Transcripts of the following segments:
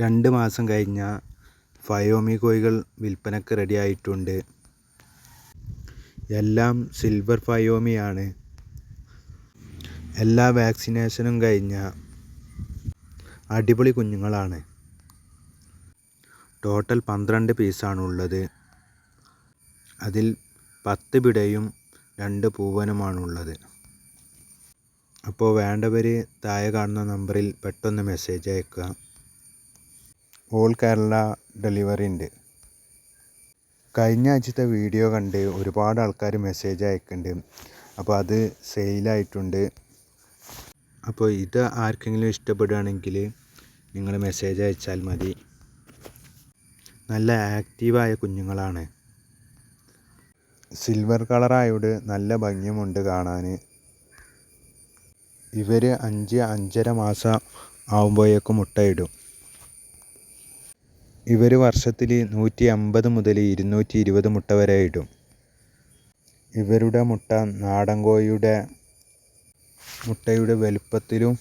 രണ്ട് മാസം കഴിഞ്ഞ ഫയോമി കോഴികൾ റെഡി ആയിട്ടുണ്ട് എല്ലാം സിൽവർ ഫയോമിയാണ്. എല്ലാ വാക്സിനേഷനും കഴിഞ്ഞ അടിപൊളി കുഞ്ഞുങ്ങളാണ്. ടോട്ടൽ പന്ത്രണ്ട് പീസാണുള്ളത്. അതിൽ പത്ത് പിടയും രണ്ട് പൂവനുമാണുള്ളത്. അപ്പോൾ വേണ്ടവർ താഴെ കാണുന്ന നമ്പറിൽ പെട്ടെന്ന് മെസ്സേജ് അയക്കുക. ഓൾ കേരള ഡെലിവറി ഉണ്ട്. കഴിഞ്ഞ ആഴ്ചത്തെ വീഡിയോ കണ്ട് ഒരുപാട് ആൾക്കാർ മെസ്സേജ് അയക്കുന്നുണ്ട് അപ്പോൾ അത് സെയിലായിട്ടുണ്ട് അപ്പോൾ ഇത് ആർക്കെങ്കിലും ഇഷ്ടപ്പെടുകയാണെങ്കിൽ നിങ്ങൾ മെസ്സേജ് അയച്ചാൽ മതി. നല്ല ആക്റ്റീവായ കുഞ്ഞുങ്ങളാണ്. സിൽവർ കളറായോട് നല്ല ഭംഗിയുമുണ്ട് കാണാൻ ഇവർ അഞ്ച് അഞ്ചര മാസം ആവുമ്പോഴേക്കും മുട്ടയിടും. ഇവർ വർഷത്തിൽ നൂറ്റി അമ്പത് മുതൽ ഇരുന്നൂറ്റി ഇരുപത് മുട്ട വരെ ഇടും. ഇവരുടെ മുട്ട നാടൻ കോഴിയുടെ മുട്ടയുടെ വലുപ്പത്തിലും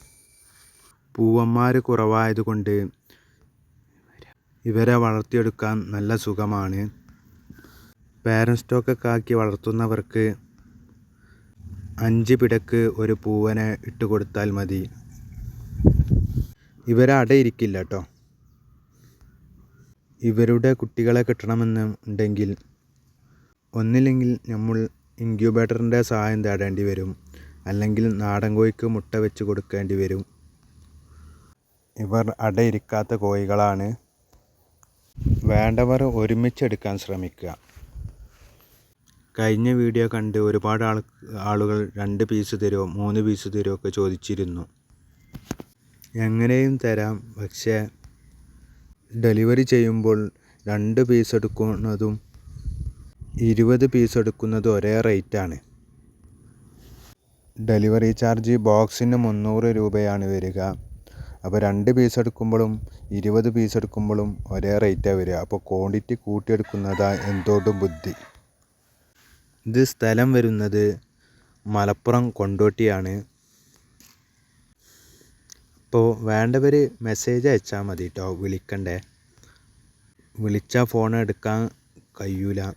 പൂവന്മാർ കുറവായതുകൊണ്ട് ഇവരെ വളർത്തിയെടുക്കാൻ നല്ല സുഖമാണ്. പാരൻ സ്റ്റോക്കൊക്കെ ആക്കി വളർത്തുന്നവർക്ക് അഞ്ച് പിടക്ക് ഒരു പൂവനെ ഇട്ട് കൊടുത്താൽ മതി ഇവരടയിരിക്കില്ല കേട്ടോ ഇവരുടെ കുട്ടികളെ കിട്ടണമെന്ന് ഉണ്ടെങ്കിൽ ഒന്നില്ലെങ്കിൽ നമ്മൾ ഇൻക്യൂബേറ്ററിന്റെ സഹായം തേടേണ്ടി വരും. അല്ലെങ്കിൽ നാടൻ കോഴിക്ക് മുട്ട വെച്ച് കൊടുക്കേണ്ടി വരും. ഇവർ അടയിരിക്കാത്ത കോഴികളാണ്. വേണ്ടവർ ഒരുമിച്ചെടുക്കാൻ ശ്രമിക്കുക. കഴിഞ്ഞ വീഡിയോ കണ്ട് ഒരുപാട് ആൾ ആളുകൾ രണ്ട് പീസ് തരുമോ മൂന്ന് പീസ് തരുമോ ഒക്കെ ചോദിച്ചിരുന്നു. എങ്ങനെയും തരാം. പക്ഷേ ഡെലിവറി ചെയ്യുമ്പോൾ രണ്ട് പീസ് എടുക്കുന്നതും ഇരുപത് പീസ് എടുക്കുന്നതും ഒരേ റേറ്റാണ് ഡെലിവറി ചാർജ് ബോക്സിന് മുന്നൂറ് രൂപയാണ് വരിക. അപ്പോൾ രണ്ട് പീസ് എടുക്കുമ്പോഴും ഇരുപത് പീസ് എടുക്കുമ്പോഴും ഒരേ റേറ്റാണ് വരിക. അപ്പോൾ ക്വാണ്ടിറ്റി കൂട്ടിയെടുക്കുന്നതാണ് എന്തുകൊണ്ടും ബുദ്ധി. ഇത് സ്ഥലം വരുന്നത് മലപ്പുറം കൊണ്ടോട്ടിയാണ്. അപ്പോൾ വേണ്ടവർ മെസ്സേജ് അയച്ചാൽ മതി കേട്ടോ വിളിക്കണ്ടേ. വിളിച്ചാൽ ഫോൺ എടുക്കാൻ കഴിയൂല.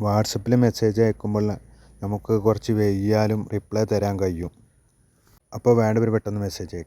വാട്സപ്പിൽ മെസ്സേജ് അയക്കുമ്പോൾ നമുക്ക് കുറച്ച് വൈകിയാലും റിപ്ലൈ തരാൻ കഴിയും. അപ്പോൾ വേണ്ടവർ പെട്ടെന്ന് മെസ്സേജ് അയക്കും.